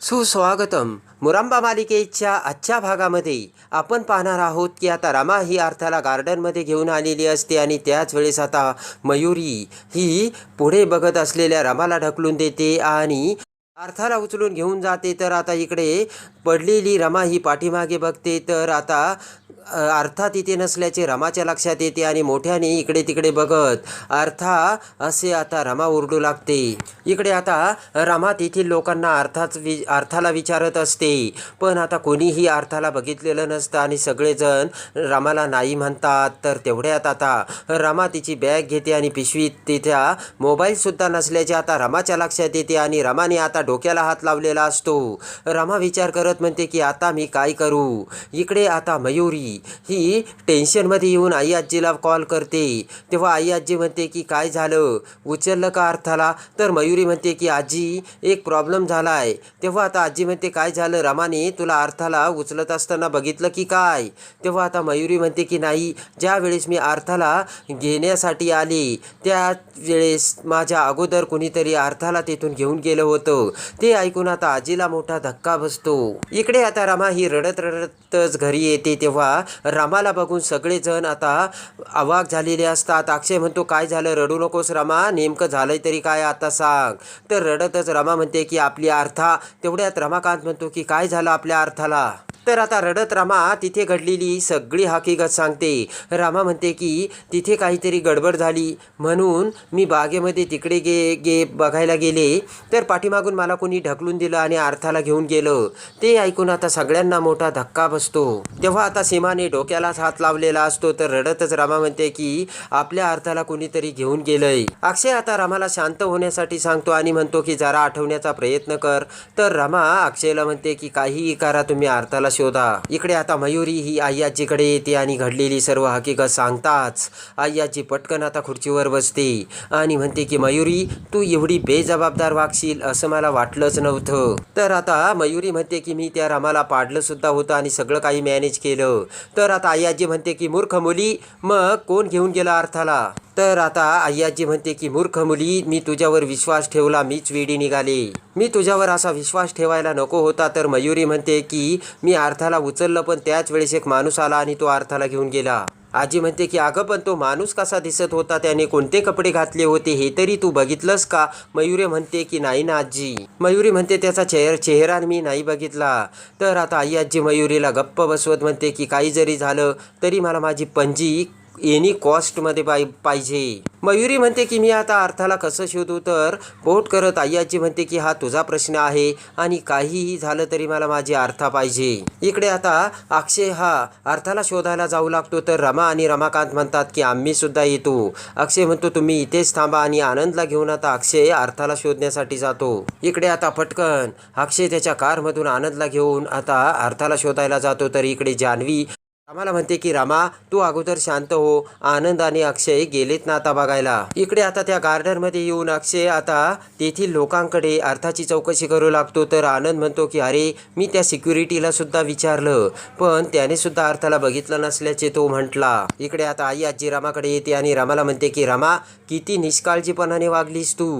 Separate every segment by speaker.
Speaker 1: सुस्वागतम. मुरांबा मालिकेच्या आजच्या भागामध्ये आपण पाहणार आहोत की आता रमा ही अर्थाला गार्डनमध्ये घेऊन आलेली असते आणि त्याच वेळेस आता मयुरी ही पुढे बघत असलेल्या रमाला ढकलून देते आणि अर्थाला उचलून घेऊन जाते. तर आता इकडे पडलेली रमा ही पाठीमागे बघते. तर आता अर्थात इथे नसल्याचे रमाच्या लक्षात येते आणि मोठ्याने इकडे तिकडे बघत अर्था असे आता रमा ओरडू लागते. इकडे आता रमा तेथील लोकांना अर्थाच वि अर्थाला विचारत असते. पण आता कोणीही अर्थाला बघितलेलं नसतं आणि सगळेजण रमाला नाही म्हणतात. तर तेवढ्यात आता रमा तिची बॅग घेते आणि पिशवीत तिच्या मोबाईलसुद्धा नसल्याचे आता रमाच्या लक्षात येते आणि रमाने आता डोक्याला हात लावलेला असतो. रमा विचार करत म्हणते की आता मी काय करू? इकडे आता मयुरी. ही टेन्शनमध्ये येऊन आई आजीला कॉल करते. तेव्हा आई आजी म्हणते की काय झालं? उचललं का अर्थाला? तर मयुरी म्हणते की आजी एक प्रॉब्लेम झाला आहे तेव्हा आता आजी म्हणते काय झालं? रमाने तुला अर्थाला उचलत असताना बघितलं की काय? तेव्हा आता मयुरी म्हणते की नाही ज्या वेळेस मी अर्थाला घेण्यासाठी आले त्या वेळेस माझ्या अगोदर कुणीतरी अर्थाला तिथून घेऊन गेलं होतं. ते ऐकून आता आजीला मोठा धक्का बसतो. इकडे आता रमा ही रडत रडतच घरी येते तेव्हा रमाला बघून सगळेजण आता अवाक झालेले असतात. अक्षय म्हणतो काय झालं? रडू नकोस रमा. नेमकं झालंय तरी काय आता सांग. तर रडतच रमा म्हणते की आपली अर्था तेवढ्यात रमाकांत म्हणतो की काय झालं आपल्या अर्थाला तर आता रडत रामा तिथे घडलेली सगळी हकीकत सांगते. रामा म्हणते की तिथे काहीतरी गडबड झाली. म्हणून मी बागेमध्ये तिकडे गे गे बघायला गेले. तर पाठीमागून मला कोणी ढकलून दिलं आणि अर्थाला घेऊन गेलं. ते ऐकून आता सगळ्यांना मोठा धक्का बसतो. तेव्हा आता सीमाने डोक्यालाच हात लावलेला असतो. तर रडतच रामा म्हणते की आपल्या अर्थाला कोणीतरी घेऊन गेलंय. अक्षय आता रामाला शांत होण्यासाठी सांगतो आणि म्हणतो की जरा आठवण्याचा प्रयत्न कर. तर रमा अक्षयला म्हणते की काहीही करा तुम्ही अर्थाला शोधा. इकडे आता मयुरी ही आय्याजीकडे येते आणि घडलेली सर्व हकीकत सांगताच. आय्याजी पटकन आता खुर्चीवर बसते आणि म्हणते की मयुरी तू एवढी बेजबाबदार वागशील असं मला वाटलंच नव्हतं. तर आता मयुरी म्हणते की मी त्या रामाला पाडलं सुद्धा होतं आणि सगळं काही मॅनेज केलं. तर आता आय्याजी म्हणते की मूर्ख मुली मग कोण घेऊन गेला अर्थाला? तर आता आई आजी म्हणते की मूर्ख मुली मी तुझ्यावर विश्वास ठेवला मीच वेडी निघाले. मी तुझ्यावर असा विश्वास ठेवायला नको होता. तर मयुरी म्हणते की मी अर्थाला उचललं पण त्याच वेळेस एक माणूस आला आणि तो अर्थाला घेऊन गेला. आजी म्हणते की अगं पण तो माणूस कसा दिसत होता? त्याने कोणते कपडे घातले होते? हे तरी तू बघितलंस का? मयुरी म्हणते की नाही ना आजी. मयुरी म्हणते त्याचा चेहरा चेहरा मी नाही बघितला. तर आता आई आजी मयुरीला गप्प बसवत म्हणते की काही जरी झालं तरी मला माझी पंजी एनी कॉस्टमध्ये पाय पाहिजे. मयुरी म्हणते की मी आता अर्थाला कसं शोधू तर? पोट करत आई आजी म्हणते की हा तुझा प्रश्न आहे आणि काहीही झालं तरी मला माझी अर्था पाहिजे. इकडे आता अक्षय हा अर्थाला शोधायला जाऊ लागतो तर रमा आणि रमाकांत म्हणतात की आम्ही सुद्धा येतो. अक्षय म्हणतो तुम्ही इथेच थांबा आणि आनंदला घेऊन आता अक्षय अर्थाला शोधण्यासाठी जातो. इकडे आता पटकन अक्षय त्याच्या कारमधून आनंदला घेऊन आता अर्थाला शोधायला जातो तर इकडे जान्हवी रामाला म्हणते की रामा तू अगोदर शांत हो. आनंद आणि अक्षय गेलेत ना आता बघायला. इकडे आता त्या गार्डनमध्ये येऊन अक्षय आता तेथील लोकांकडे अर्थाची चौकशी करू लागतो. तर आनंद म्हणतो की अरे मी त्या सिक्युरिटीला सुद्धा विचारलं. पण त्याने सुद्धा अर्थाला बघितलं नसल्याचे तो म्हटला. इकडे आता आई आजी रामाकडे येते आणि रामाला म्हणते की रामा किती निष्काळजीपणाने वागलीस तू.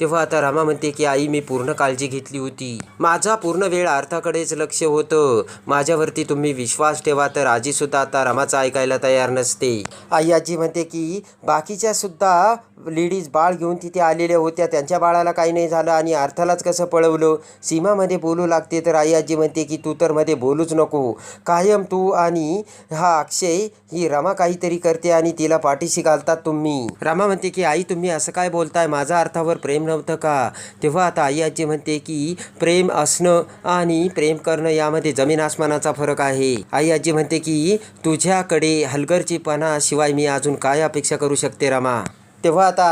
Speaker 1: तेव्हा आता रामा म्हणते की आई मी पूर्ण काळजी घेतली होती. माझा पूर्ण वेळ अर्थाकडेच लक्ष होतं. माझ्यावरती तुम्ही विश्वास ठेवा तर आजी सुद्धा आता रमाचं ऐकायला तयार नसते. आई आजी म्हणते की बाकीच्या सुद्धा लेडीज बाळ घेऊन तिथे आलेल्या होत्या. त्यांच्या बाळाला काही नाही झालं आणि अर्थालाच कसं पळवलं? सीमामध्ये बोलू लागते तर आई आजी म्हणते की तू तर मध्ये बोलूच नको. कायम तू आणि हा अक्षय ही रमा काहीतरी करते आणि तिला पाठीशी घालतात तुम्ही. रमा म्हणते की आई तुम्ही असं काय बोलताय? माझा अर्थावर प्रेम नव्हतं का? तेव्हा आता आई आजी म्हणते की प्रेम असणं आणि प्रेम करणं यामध्ये जमीन आसमानाचा फरक आहे. आई आजी म्हणते की तुझ्याकडे हलगर्जीपणा शिवाय मी अजून काय अपेक्षा करू शकते रमा? तेव्हा आता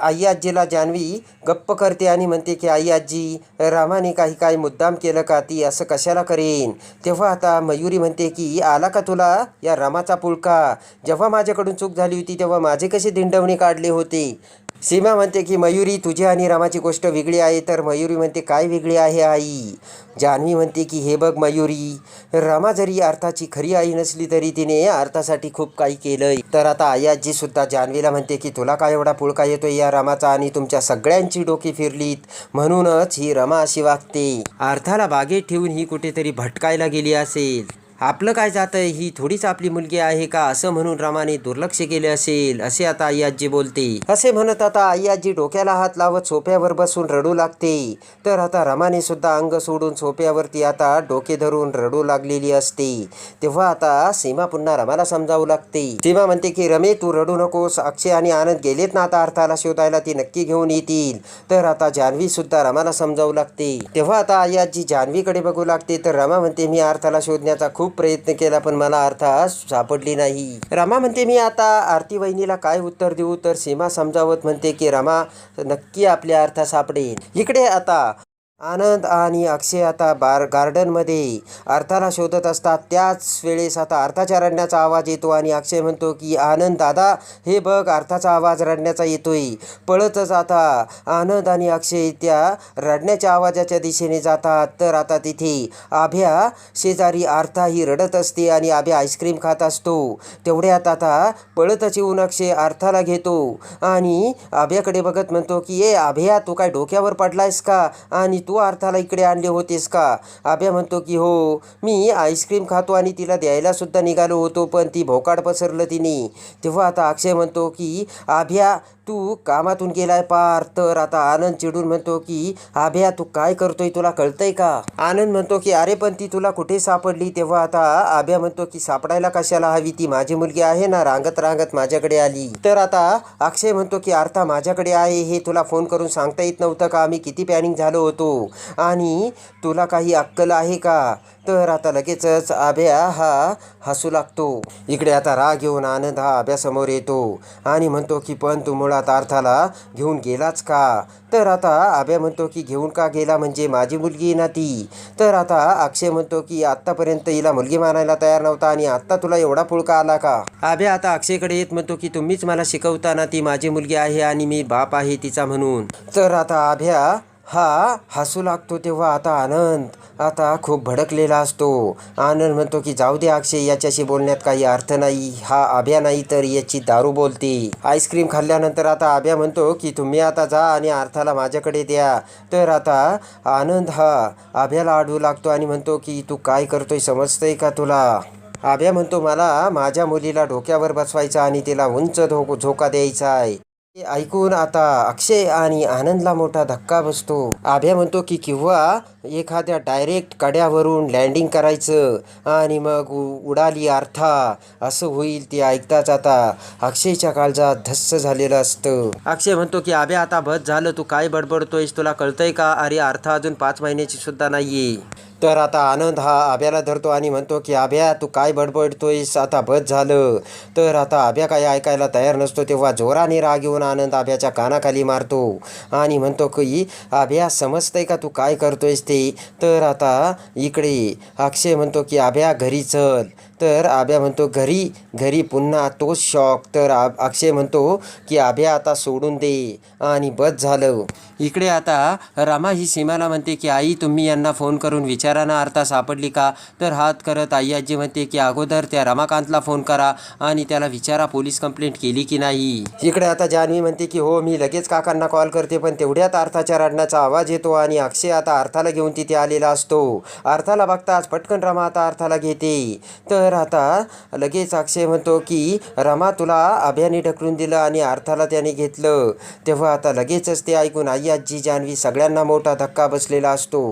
Speaker 1: आई आजीला जान्हवी गप्प करते आणि म्हणते की आई आजी रामाने काही काय मुद्दाम केलं का? ती असं कशाला करेन? तेव्हा आता मयुरी म्हणते की आला का तुला या रामाचा पुळका? जेव्हा माझ्याकडून चूक झाली होती तेव्हा माझे कसे दिंडवणे काढले होते? सीमा म्हणते की मयुरी तुझी आणि रामाची गोष्ट वेगळी आहे तर मयुरी म्हणते काय वेगळी आहे आई? जान्हवी म्हणते की हे बघ मयुरी रमा जरी अर्थाची खरी आई नसली तरी तिने अर्थासाठी खूप काही केलंय. तर आता आयाजी सुद्धा जान्हवीला म्हणते की तुला काय एवढा पुळका येतोय या रामाचा आणि तुमच्या सगळ्यांची डोकी फिरलीत. म्हणूनच ही रमा अशी वागते. अर्थाला बागेत ठेवून ही कुठेतरी भटकायला गेली असेल. आपलं काय जातंय? ही थोडीच आपली मुलगी आहे का? असं म्हणून रामाने दुर्लक्ष केले असेल. असे आता आई बोलते. असे म्हणत आता आई डोक्याला हात लावत सोफ्यावर बसून रडू लागते. तर आता रमाने सुद्धा अंग सोडून सोफ्यावरती आता डोके धरून रडू लागलेली असते. तेव्हा आता सीमा पुन्हा रमाला समजावू लागते. सीमा म्हणते की रमे तू रडू नकोस. अक्षय आणि आनंद गेलेत ना आता अर्थाला शोधायला? ती नक्की घेऊन येतील. तर आता जान्हवी सुद्धा रमाला समजावू लागते. तेव्हा आता आई जान्हवीकडे बघू लागते. तर रमा म्हणते मी अर्थाला शोधण्याचा खूप प्रयत्न केला पण मला अर्था सापडली नाही. रमा म्हणते मी आता आरती वहिनीला काय उत्तर देऊ? तर सीमा समजावत म्हणते की रमा नक्की आपल्या अर्था सापडेल. इकडे आता आनंद आणि अक्षय आता बार गार्डनमध्ये अर्थाला शोधत असतात. त्याच वेळेस आता अर्थाच्या रडण्याचा आवाज येतो आणि अक्षय म्हणतो की आनंद दादा हे बघ अर्थाचा आवाज रडण्याचा येतोय. पळतच आता आनंद आणि अक्षय त्या रडण्याच्या आवाजाच्या दिशेने जातात. तर आता तिथे आभ्या शेजारी अर्था ही रडत असते आणि आभ्या आईस्क्रीम खात असतो. तेवढ्यात आता पळतच येऊन अक्षय अर्थाला घेतो आणि आभ्याकडे बघत म्हणतो की ए आभ्या तू काय डोक्यावर पडलायस का? आणि तू तू अर्थाला इकडे आणले होतेस का? आभ्या म्हणतो की हो मी आईस्क्रीम खातो आणि तिला द्यायलासुद्धा निघालो होतो पण ती भोकाड पसरलं तिने. तेव्हा आता अक्षय म्हणतो की आभ्या तू कामातून गेलाय पार तर आता आनंद चिडून म्हणतो की आभ्या तू काय करतोय तुला कळतंय का आनंद म्हणतो की अरे पण ती तुला कुठे सापडली? तेव्हा आता आभ्या म्हणतो की सापडायला कशाला हवी? ती माझी मुलगी आहे ना रांगत रांगत माझ्याकडे आली. तर आता अक्षय म्हणतो की अर्था माझ्याकडे आहे हे तुला फोन करून सांगता येत नव्हतं का? आम्ही किती पॅनिंग झालो होतो. आणि तुला काही अक्कल आहे का? तर आता लगेचच आभ्या हा हसू लागतो. इकडे आता राग येऊन आनंद हा आभ्यासमोर येतो आणि म्हणतो की पण तू मुळात अर्थाला घेऊन गेलाच का? तर आता आभ्या म्हणतो की घेऊन का गेला? म्हणजे माझी मुलगी ना ती? तर आता अक्षय म्हणतो की आत्तापर्यंत हिला मुलगी मानायला तयार नव्हता आणि आत्ता तुला एवढा पुळका आला का? आभ्या आता अक्षयकडे येत म्हणतो की तुम्हीच मला शिकवताना ती माझी मुलगी आहे आणि मी बाप आहे तिचा म्हणून. तर आता आभ्या हा हसू लागतो तेव्हा आता आनंद. आता खूप भडकलेला असतो. आनंद म्हणतो की जाऊ दे अक्षय याच्याशी बोलण्यात काही अर्थ नाही. हा आभ्या नाही तर याची दारू बोलते. आईस्क्रीम खाल्ल्यानंतर आता आभ्या म्हणतो की तुम्ही आता जा आणि अर्थाला माझ्याकडे द्या. तर आता आनंद हा आभ्याला अडवू लागतो आणि म्हणतो की तू काय करतोय समजतंय का तुला? आभ्या म्हणतो मला माझ्या मुलीला डोक्यावर बसवायचा आणि तिला उंच धो झोका द्यायचा आहे. ऐकून आता अक्षय आणि आनंदला मोठा धक्का बसतो. आभ्या म्हणतो की किंवा एखाद्या डायरेक्ट कड्यावरून लँडिंग करायचं आणि मग उडाली अर्था असं होईल ते ऐकताच आता. अक्षयच्या काळजात धस्स झालेलं असतं. अक्षय म्हणतो की आबे आता बस झालं तू काय बडबडतोयस? तुला कळतंय का? अरे अर्था अजून पाच महिन्याची सुद्धा नाहीये. तर आता आनंद हा आभ्याला धरतो आणि म्हणतो की आभ्या तू काय बडबडतोयस? आता बस झालं. तर आता आभ्या काय ऐकायला तयार नसतो तेव्हा जोराने राग येऊन आनंद आभ्याच्या कानाखाली मारतो आणि म्हणतो की आभ्या समजतंय का तू काय करतोयस? ते तर आता इकडे अक्षय म्हणतो की आभ्या घरी चल. तर आभ्या म्हणतो घरी घरी पुन्हा तोच शॉक. तर आ अक्षय म्हणतो की आभ्या आता सोडून दे. आणि बस झालं. इकडे आता रामा ही सीमाला म्हणते की आई तुम्ही यांना फोन करून विचारा ना अर्था सापडली का? तर हात करत आई आजी म्हणते की अगोदर त्या रमाकांतला फोन करा आणि त्याला विचारा पोलीस कंप्लेंट केली की नाही. इकडे आता जान्हवी म्हणते की हो मी लगेच काकांना कॉल करते पण तेवढ्यात अर्थाच्या रडण्याचा आवाज येतो आणि अक्षय आता अर्थाला घेऊन तिथे आलेला असतो. अर्थाला बघताच पटकन रमा आता अर्थाला घेते. तर आता लगेच अक्षय म्हणतो की रमा तुला अभ्याने ढकलून दिलं आणि अर्थाला त्याने घेतलं. तेव्हा आता लगेचच ते ऐकून आई आजी जान्हवी सगळ्यांना मोठा धक्का बसलेला असतो.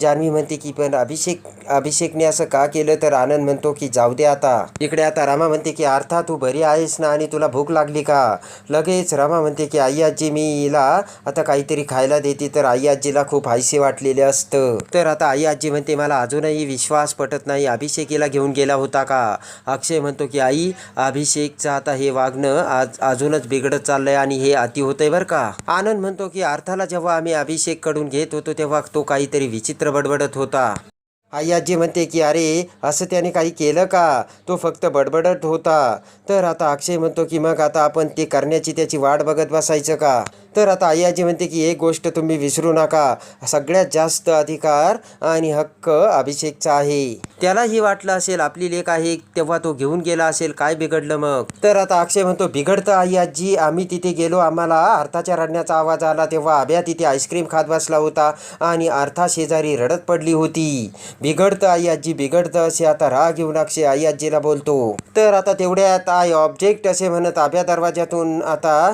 Speaker 1: जान्हवी म्हणते की पण अभिषेक अभिषेकने असं का केलं? तर आनंद म्हणतो की जाऊ दे आता. इकडे आता रमा म्हणते की अर्था तू बरी आहेस ना आणि तुला भूक लागली का? लगेच रमा म्हणते की आई आजी मी हिला आता काहीतरी खायला देते. तर आई आजीला खूप हायसे वाटलेले असतं. तर आता आई आजी म्हणते मला अजूनही विश्वास पटत नाही अभिषेकीला घेऊन गेला होता का? अक्षय म्हणतो की आई अभिषेकचं आता हे वागणं आज अजूनच बिघडत चाललंय आणि हे अति होतंय बरं का? आनंद म्हणतो की अर्थाला जेव्हा आम्ही अभिषेककडून घेत होतो तेव्हा तो काहीतरी विचित्र बडबडत होता. आई आजी म्हणते की अरे असं त्याने काही केलं का? तो फक्त बडबडत होता. तर आता अक्षय म्हणतो की मग आता आपण ते करण्याची त्याची वाट बघत बसायचं का? तर आता आई आजी म्हणते की एक गोष्ट तुम्ही विसरू नका. सगळ्यात जास्त अधिकार आणि हक्क अभिषेकचा आहे. त्यालाही वाटलं असेल आपली लेख आहे तेव्हा तो घेऊन गेला असेल काय बिघडलं मग? तर आता अक्षय म्हणतो बिघडतं आई आजी आम्ही तिथे गेलो आम्हाला अर्थाच्या रडण्याचा आवाज आला तेव्हा आभ्या तिथे आईस्क्रीम खात बसला होता आणि अर्था शेजारी रडत पडली होती. बिघडतं आई आजी बिघडतं असे आता राग घेऊन अक्षय आई आजीला बोलतो. तर आता तेवढ्यात आय ऑब्जेक्ट असे म्हणत आभ्या दरवाज्यातून आता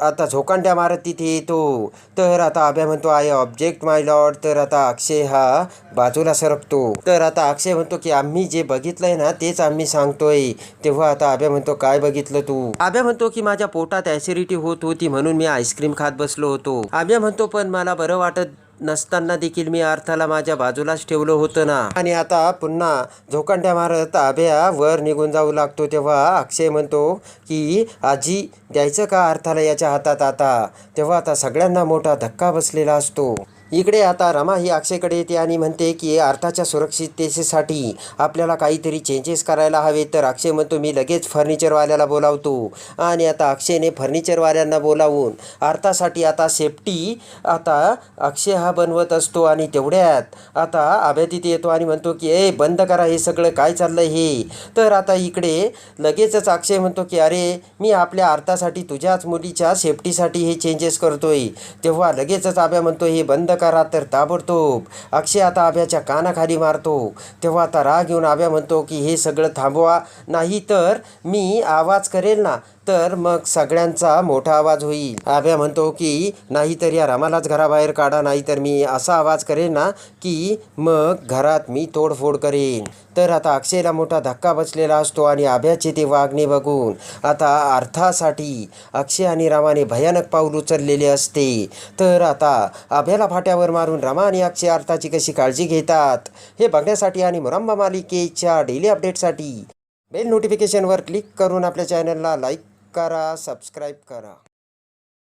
Speaker 1: आता झोकांड्या मारत तिथे येतो तर आता अभ्या म्हणतो आय ऑब्जेक्ट माय लॉर्ड. तर आता अक्षय हा बाजूला सरकतो. तर आता अक्षय म्हणतो की आम्ही जे बघितलंय ना तेच आम्ही सांगतोय. तेव्हा आता आभ्या म्हणतो काय बघितलं तू? आभ्या म्हणतो की माझ्या पोटात ऍसिडिटी होत होती म्हणून मी आईस्क्रीम खात बसलो होतो. आभ्या म्हणतो पण मला बरं वाटत नसताना देखील मी अर्थाला माझ्या बाजूलाच ठेवलं होतं ना. आणि आता पुन्हा झोकांड्या मारत आभ्या वर निघून जाऊ लागतो तेव्हा अक्षय म्हणतो की आजी द्यायचं का अर्थाला याच्या हातात आता? तेव्हा आता सगळ्यांना मोठा धक्का बसलेला असतो. इकडे आता रमा ही अक्षयकडे येते आणि म्हणते की अर्थाच्या सुरक्षिततेसाठी आपल्याला काहीतरी चेंजेस करायला हवे. तर अक्षय म्हणतो मी लगेच फर्निचरवाल्याला बोलावतो. आणि आता अक्षयने फर्निचरवाल्यांना बोलावून अर्थासाठी आता सेफ्टी आता अक्षय हा बनवत असतो आणि तेवढ्यात आता आभ्या तिथे येतो आणि म्हणतो की ए बंद करा हे सगळं काय चाललंय हे? तर आता इकडे लगेचच अक्षय म्हणतो की अरे मी आपल्या अर्थासाठी तुझ्याच मुलीच्या सेफ्टीसाठी हे चेंजेस करतोय. तेव्हा लगेचच आभ्या म्हणतो हे बंद करा तर ताबडतोब. अक्षय आता आभ्याच्या कानाखाली मारतो. तेव्हा आता राग येऊन आभ्या म्हणतो की हे सगळं थांबवा. नाही तर मी आवाज करेल ना तर मग सगळ्यांचा मोठा आवाज होईल. आभ्या म्हणतो की नाहीतर या रामालाच घराबाहेर काढा. नाहीतर मी असा आवाज करेन ना की मग घरात मी तोडफोड करेन. तर आता अक्षयला मोठा धक्का बसलेला असतो आणि आभ्याचे ते वागणे बघून आता अर्थासाठी अक्षय आणि रामाने भयानक पाऊल उचललेले असते. तर आता आभ्याला काट्यावर मारून रमा आणि अक्षय अर्थाची कशी काळजी घेतात? हे बघण्यासाठी आणि मुरंबा मालिकेच्या डेली अपडेटसाठी बेल नोटिफिकेशनवर क्लिक करून आपल्या चॅनलला लाईक करा सबस्क्राईब करा.